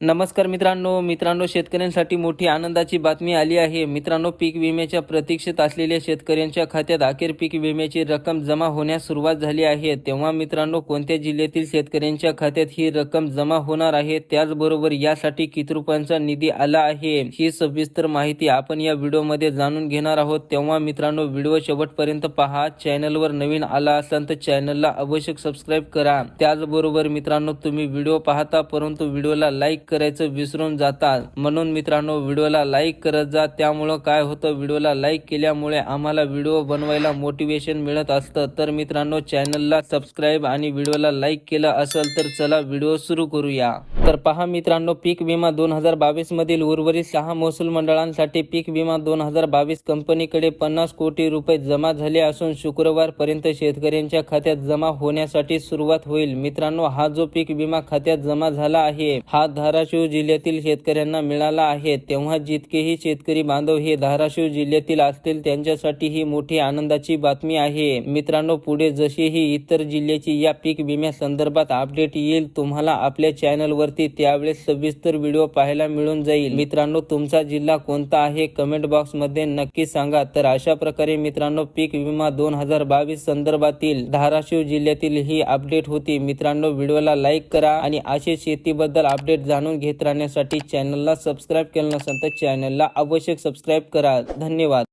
नमस्कार मित्रांनो मित्रांनो शेतकऱ्यांसाठी मोठी आनंदाची बातमी आली आहे. मित्रांनो पीक विम्याच्या प्रतीक्षेत असलेल्या शेतकऱ्यांच्या खात्यात अखेर पीक विम्याची रक्कम जमा होण्यास सुरुवात झाली आहे. तेव्हा मित्रांनो कोणत्या जिल्ह्यातील शेतकऱ्यांच्या खात्यात ही रक्कम जमा होणार आहे? त्याचबरोबर यासाठी किती रुपयांचा निधी आला आहे? ही सविस्तर माहिती आपण या व्हिडिओमध्ये जाणून घेणार आहोत. तेव्हा मित्रांनो व्हिडिओ शेवटपर्यंत पहा. चॅनलवर नवीन आला असाल तर चॅनलला अवश्य सबस्क्राईब करा. त्याचबरोबर मित्रांनो तुम्ही व्हिडिओ पाहता परंतु व्हिडिओला लाईक करायचं विसरून जातात म्हणून मित्रांनो व्हिडिओला लाईक करत जा. त्यामुळं काय होतं व्हिडिओला लाईक केल्यामुळे आम्हाला व्हिडिओ बनवायला मोटिवेशन मिळत असतं. तर मित्रांनो चॅनलला सबस्क्राईब आणि व्हिडिओला लाईक केलं असेल तर चला व्हिडिओ सुरू करूया. तर पहा मित्रांनो पीक विमा दोन हजार बावीस मधील उर्वरित सहा महसूल मंडळांसाठी पीक विमा दोन हजार बावीस कंपनीकडे पन्नास कोटी रुपये जमा झाले असून शुक्रवार पर्यंत शेतकऱ्यांच्या खात्यात जमा होण्यासाठी सुरुवात होईल. मित्रांनो हा जो पीक विमा खात्यात जमा झाला आहे हा धाराशिव जिल्ह्यातील शेतकऱ्यांना मिळाला आहे. तेव्हा जितकेही शेतकरी बांधव हे धाराशिव जिल्ह्यातील असतील त्यांच्यासाठी ही मोठी आनंदाची बातमी आहे. मित्रांनो पुढे जशीही इतर जिल्ह्याची या पीक विम्या संदर्भात अपडेट येईल तुम्हाला आपल्या चॅनलवरती त्यावेळेस सविस्तर व्हिडिओ पाहायला मिळून जाईल. मित्रांनो तुमचा जिल्हा कोणता आहे? कमेंट बॉक्समध्ये नक्की सांगा. तर अशा प्रकारे मित्रांनो पीक विमा दोन हजार बावीस संदर्भातील धाराशिव जिल्ह्यातील ही अपडेट होती. मित्रांनो व्हिडिओला लाईक करा आणि असे शेतीबद्दल अपडेट जाणून घेत राहण्यासाठी चॅनलला सबस्क्राईब केलं नसेल तर चॅनलला आवश्यक सबस्क्राईब करा. धन्यवाद.